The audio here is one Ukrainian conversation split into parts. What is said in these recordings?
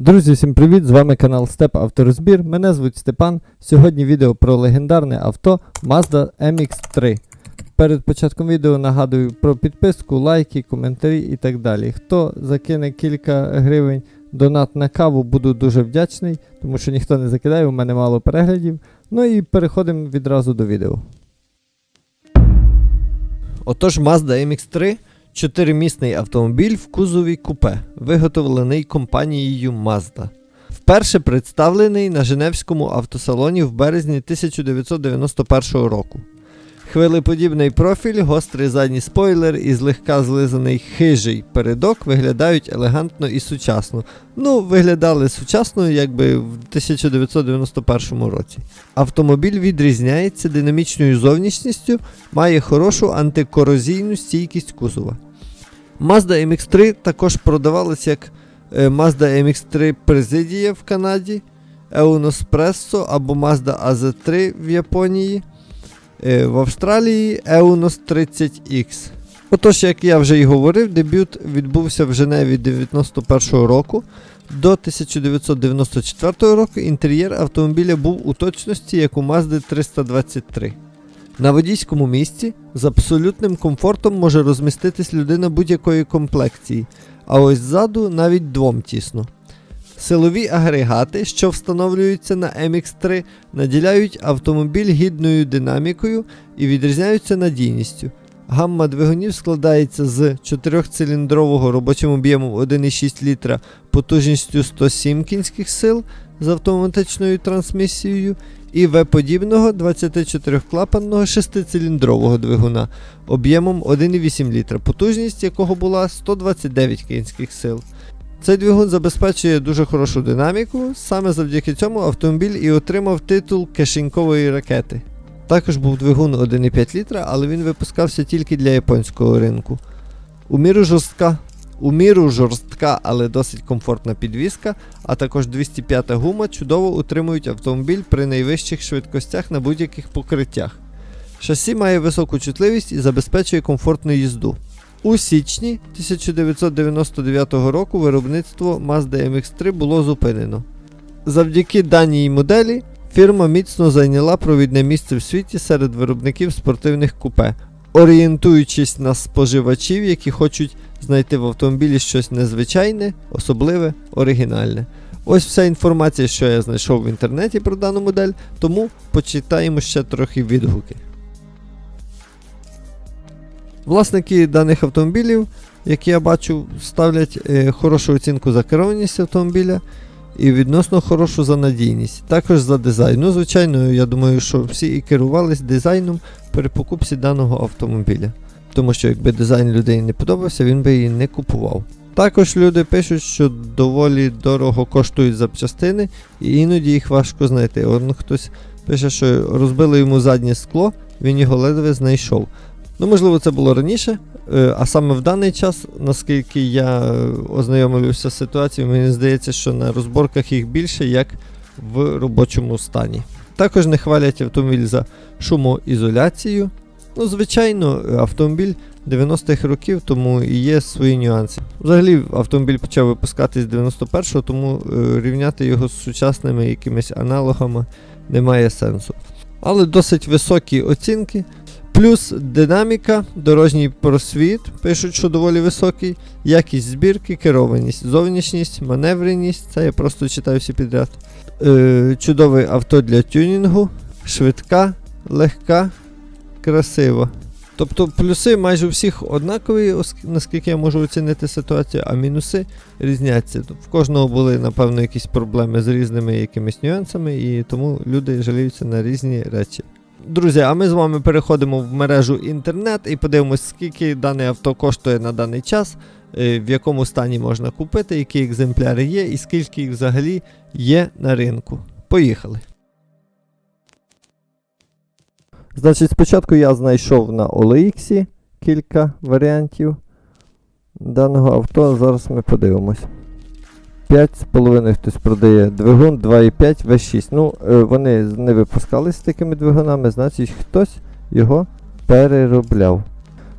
Друзі, всім привіт! З вами канал Степ Авторозбір. Мене звуть Степан. Сьогодні відео про легендарне авто Mazda MX3. Перед початком відео нагадую про підписку, лайки, коментарі і так далі. Хто закине кілька гривень донат на каву, буду дуже вдячний, тому що ніхто не закидає, у мене мало переглядів. Ну і переходимо відразу до відео. Отож, Mazda MX3 чотиримісний автомобіль в кузові купе, виготовлений компанією Mazda. Вперше представлений на Женевському автосалоні в березні 1991 року. Хвилеподібний профіль, гострий задній спойлер і злегка злизаний хижий передок виглядають елегантно і сучасно. Ну, виглядали сучасно, якби в 1991 році. Автомобіль відрізняється динамічною зовнішністю, має хорошу антикорозійну стійкість кузова. Mazda MX3 також продавалась як е, Mazda MX3 Presidia в Канаді, Eunos Presso або Mazda AZ3 в Японії, в Австралії Eunos 30X. Отож, як я вже і говорив, дебют відбувся в Женеві 91 року. До 1994 року інтер'єр автомобіля був у точності як у Mazda 323. На водійському місці з абсолютним комфортом може розміститись людина будь-якої комплекції, а ось ззаду навіть двом тісно. Силові агрегати, що встановлюються на MX3, наділяють автомобіль гідною динамікою і відрізняються надійністю. Гамма двигунів складається з 4-циліндрового робочим об'ємом 1,6 літра потужністю 107 кінських сил з автоматичною трансмісією і В-подібного 24-клапанного 6-циліндрового двигуна об'ємом 1,8 літра, потужність якого була 129 кінських сил. Цей двигун забезпечує дуже хорошу динаміку, саме завдяки цьому автомобіль і отримав титул кишенькової ракети. Також був двигун 1,5 літра, але він випускався тільки для японського ринку. У міру жорстка у міру жорстка, але досить комфортна підвізка, а також 205 гума чудово утримують автомобіль при найвищих швидкостях на будь-яких покриттях. Шасі має високу чутливість і забезпечує комфортну їзду. У січні 1999 року виробництво Mazda MX3 було зупинено. Завдяки даній моделі фірма міцно зайняла провідне місце в світі серед виробників спортивних купе, орієнтуючись на споживачів, які хочуть знайти в автомобілі щось незвичайне, особливе, оригінальне. Ось вся інформація, що я знайшов в інтернеті про дану модель, тому почитаємо ще трохи відгуки. Власники даних автомобілів, які я бачу, ставлять е, хорошу оцінку за керованість автомобіля і відносно хорошу за надійність. Також за дизайн. Ну, звичайно, я думаю, що всі і керувались дизайном при покупці даного автомобіля. Тому що якби дизайн людей не подобався, він би її не купував. Також люди пишуть, що доволі дорого коштують запчастини, і іноді їх важко знайти. Он хтось пише, що розбили йому заднє скло, він його ледве знайшов. Ну, можливо, це було раніше, е, а саме в даний час, наскільки я ознайомився з ситуацією, мені здається, що на розборках їх більше, як в робочому стані. Також не хвалять автомобіль за шумоізоляцію. Ну, звичайно, автомобіль 90-х років, тому і є свої нюанси. Взагалі, автомобіль почав випускатись з 91-го, тому е, рівняти його з сучасними якимись аналогами немає сенсу. Але досить високі оцінки. Плюс динаміка, дорожній просвіт, пишуть, що доволі високий, якість збірки, керованість, зовнішність, маневреність, це я просто читаю всі підряд. Е, чудове авто для тюнінгу, швидка, легка, красива. Тобто плюси майже у всіх однакові, наскільки я можу оцінити ситуацію, а мінуси різняться. В кожного були, напевно, якісь проблеми з різними якимись нюансами, і тому люди жаліються на різні речі. Друзі, а ми з вами переходимо в мережу інтернет і подивимось, скільки дане авто коштує на даний час, е, в якому стані можна купити, які екземпляри є, і скільки їх взагалі є на ринку. Поїхали. Значить, спочатку я знайшов на OLX кілька варіантів даного авто. Зараз ми подивимось. 5,5 хтось продає двигун 2,5 V6. Ну, е, вони не випускались з такими двигунами, значить хтось його переробляв.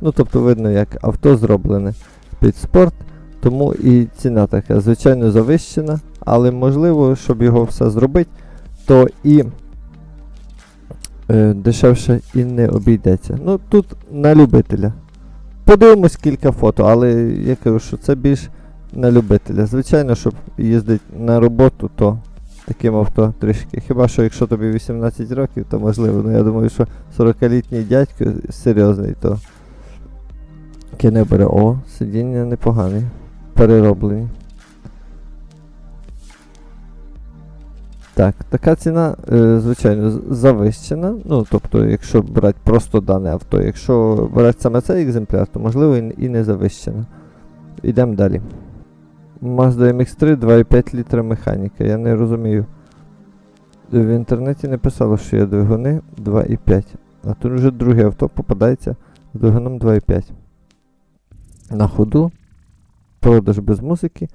Ну, тобто видно, як авто зроблене під спорт, тому і ціна така, звичайно, завищена, але можливо, щоб його все зробити, то і е, дешевше і не обійдеться. Ну тут на любителя. Подивимось кілька фото, але я кажу, що це більш на любителя. Звичайно, щоб їздити на роботу, то таким авто трішки. Хіба що якщо тобі 18 років, то можливо. Ну я думаю, що 40-літній дядько серйозний, то не бере. О, сидіння непогані. Перероблені. Так, така ціна, е, звичайно, завищена. Ну, тобто, якщо брати просто дане авто, якщо брати саме цей екземпляр, то можливо і не завищена. Йдемо далі. Mazda MX3 2,5 літра механіка. Я не розумію. В інтернеті не писало, що є двигуни 2,5. А тут вже друге авто попадається з двигуном 2,5. На ходу. Продаж без музики.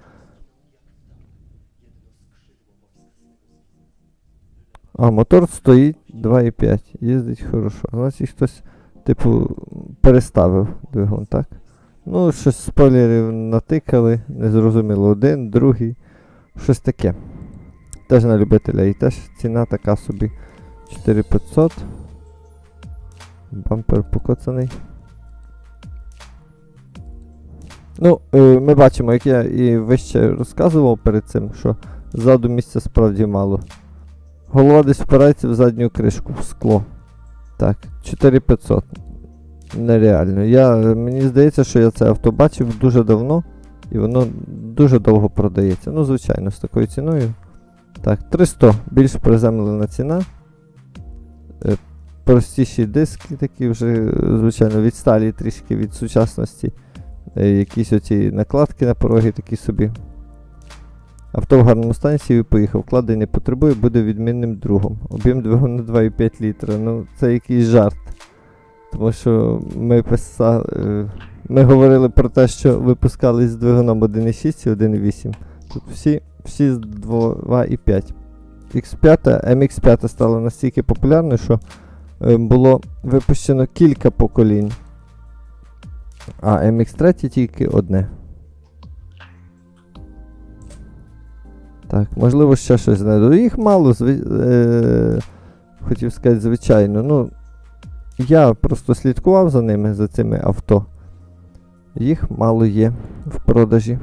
А, мотор стоїть 2,5. Їздить хорошо. Значить хтось, типу, переставив двигун, так? Ну, щось спойлерів натикали, незрозуміло, один, другий, щось таке. Теж на любителя. І теж ціна така собі 4500. Бампер покоцаний. Ну, е, ми бачимо, як я і вище розказував перед цим, що ззаду місця справді мало. Голова десь впирається в задню кришку в скло. Так, 4500. Нереально. Я, мені здається, що я це авто бачив дуже давно, і воно дуже довго продається. Ну, звичайно, з такою ціною. Так, 300. Більш приземлена ціна. Е, простіші диски такі вже, е, звичайно, відсталі трішки від сучасності. Е, якісь оці накладки на пороги такі собі. Авто в гарному стані сів і поїхав. Вкладень не потребує, буде відмінним другом. Об'єм двигуна 2,5 літра. Ну, це якийсь жарт. Тому що ми писали. е, Ми говорили про те, що випускались з двигуном 1,6 і 1,8. Тут всі, всі з 2,5. X5, MX5 стала настільки популярною, що е, було випущено кілька поколінь. А MX3 тільки одне. Так, можливо, ще щось знайду. Їх мало, зви... е... хотів сказати, звичайно. Ну, я просто слідкував за ними, за цими авто. Їх мало є в продажі.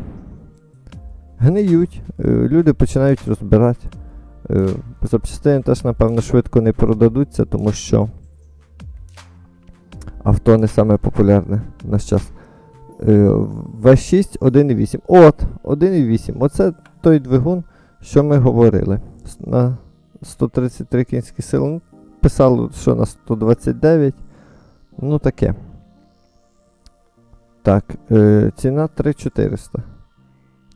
Гниють, е, люди починають розбирати. Е, запчастини теж, напевно, швидко не продадуться, тому що авто не саме популярне в наш час. Е, V6 1.8. От, 1.8. Оце той двигун, що ми говорили. На 133 кінські сили. Писало, що на 129. Ну таке. Так, е, ціна 3400.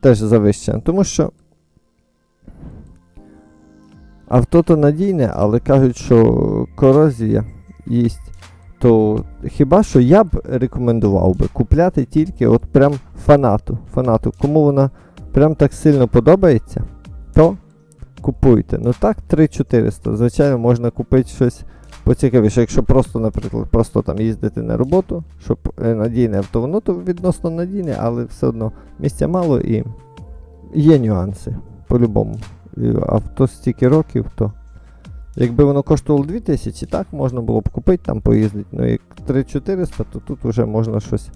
Теж завищена. Тому що авто то надійне, але кажуть, що корозія їсть. То хіба що я б рекомендував би купляти тільки от прям фанату. Фанату. Кому вона прям так сильно подобається, то купуйте. Ну так, 3400. Звичайно, можна купити щось поцікавіше. Якщо просто, наприклад, просто там їздити на роботу, щоб е, надійне авто, воно то відносно надійне, але все одно місця мало і є нюанси. По-любому. Авто стільки років, то. Якби воно коштувало 2000, так можна було б купити, там поїздити. Ну як 3400, то тут вже можна щось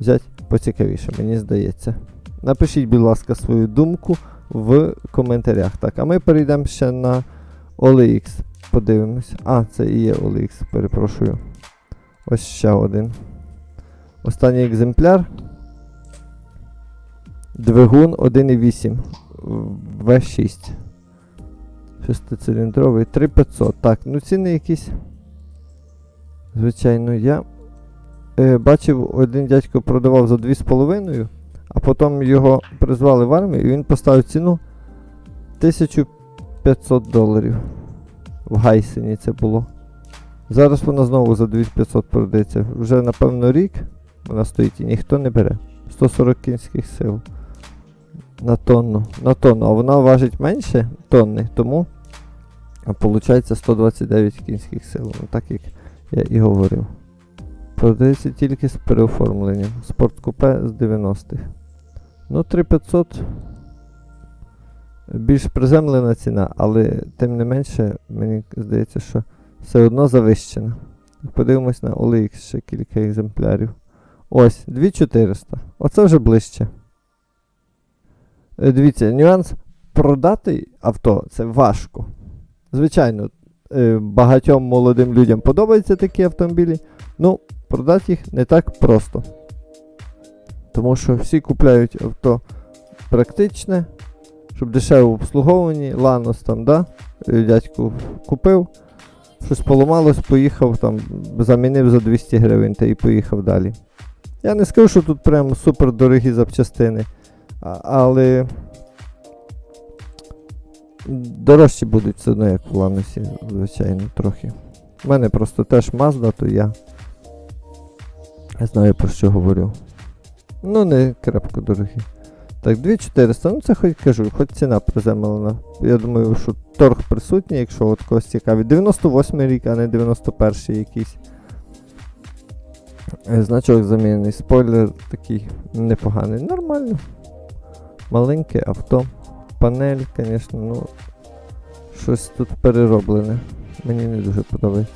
взяти поцікавіше, мені здається. Напишіть, будь ласка, свою думку в коментарях. Так, а ми перейдемо ще на OLX. Подивимось. А, це і є OLX, перепрошую. Ось ще один. Останній екземпляр. Двигун 1.8 V6. Шестициліндровий 3500. Так, ну ціни якісь. Звичайно, я е, бачив, один дядько продавав за 2,5, а потім його призвали в армію і він поставив ціну 1500 доларів. В Гайсені це було. Зараз вона знову за 2500 продається. Вже напевно рік вона стоїть і ніхто не бере. 140 кінських сил. На тонну. На тонну. А вона важить менше тонни, тому виходить 129 кінських сил. Ну, так як я і говорив. Продається тільки з переоформленням. Спорткупе з 90-х. Ну, 3500. більш приземлена ціна, але тим не менше, мені здається, що все одно завищена. Подивимось на OLX ще кілька екземплярів. Ось, 2400. Оце вже ближче. Е, Дивіться, нюанс продати авто це важко. Звичайно, е, багатьом молодим людям подобаються такі автомобілі. Ну, продати їх не так просто. Тому що всі купляють авто практичне, щоб дешево обслуговані. Ланос там, да? е, Дядько купив, щось поламалось, поїхав там, замінив за 200 гривень та і поїхав далі. Я не скажу, що тут прям супер дорогі запчастини, але дорожчі будуть все одно, як в Ланосі, звичайно, трохи. У мене просто теж Mazda, то я знаю про що говорю. Ну, не крепко дорогі. Так, 2400, ну це хоч кажу, хоч ціна приземлена. Я думаю, що торг присутній, якщо от когось цікавить. 98 рік, а не 91 якийсь. Е, Значок замінений, спойлер такий непоганий. Нормально. Маленьке авто. Панель, звісно, ну. Щось тут перероблене. Мені не дуже подобається.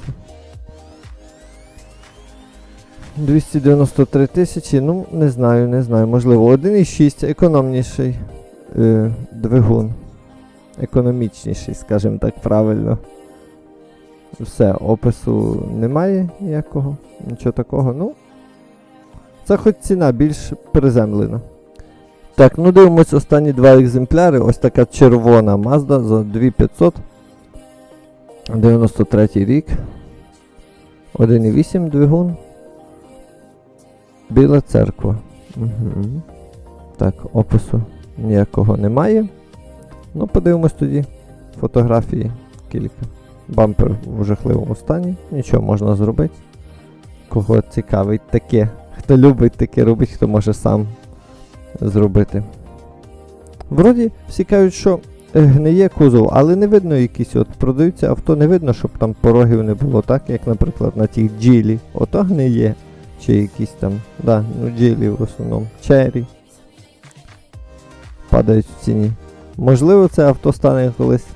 293 тисячі, ну не знаю, не знаю. Можливо, 1,6 економніший е, двигун. Економічніший, скажімо так правильно. Все, опису немає ніякого, нічого такого. Ну. Це хоч ціна більш приземлена. Так, ну дивимось останні два екземпляри. Ось така червона Mazda за 2500. 93 рік. 1,8 двигун. Біла церква. Угу. Так, опису ніякого немає. Ну, подивимось тоді. Фотографії кілька. Бампер в жахливому стані. Нічого можна зробити. Кого цікавить таке. Хто любить таке робить, хто може сам зробити. Вроді всі кажуть, що е, гниє кузов, але не видно якісь от продаються авто, не видно, щоб там порогів не було, так як, наприклад, на тих джілі. Ото гниє. Чи якісь там, да, ну джілі в основному. Черрі. Падають в ціні. Можливо, це авто стане колись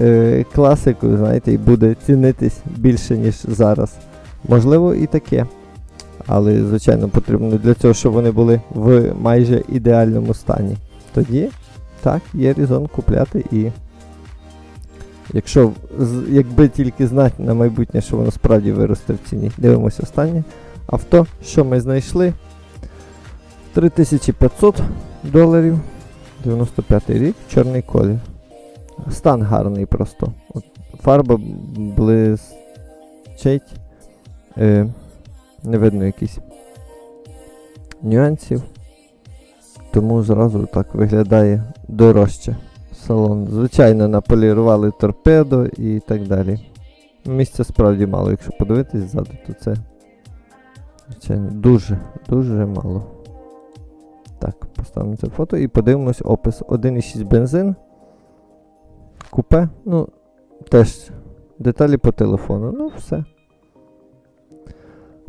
е, класикою, знаєте, і буде цінитись більше, ніж зараз. Можливо, і таке. Але, звичайно, потрібно для цього, щоб вони були в майже ідеальному стані. Тоді, так, є резон купляти і. Якщо, якби тільки знати на майбутнє, що воно справді виросте в ціні. Дивимося останнє. Авто, що ми знайшли? 3500 доларів. 95 рік, чорний колір. Стан гарний просто. От фарба блищить. Е, не видно якісь нюансів. Тому зразу так виглядає дорожче. Салон. Звичайно, наполірували торпедо і так далі. Місця справді мало, якщо подивитись ззаду, то це. Звичайно, дуже, дуже мало. Так, поставимо це фото і подивимось опис. 1,6 бензин. Купе. Ну, теж деталі по телефону. Ну, все.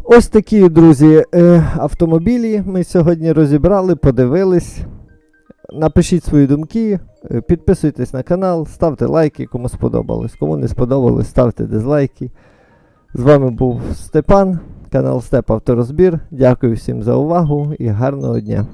Ось такі, друзі, е, автомобілі ми сьогодні розібрали, подивились. Напишіть свої думки, е, підписуйтесь на канал, ставте лайки, кому сподобалось. Кому не сподобалось, ставте дизлайки. З вами був Степан, канал Степ Авторозбір. Дякую всім за увагу і гарного дня.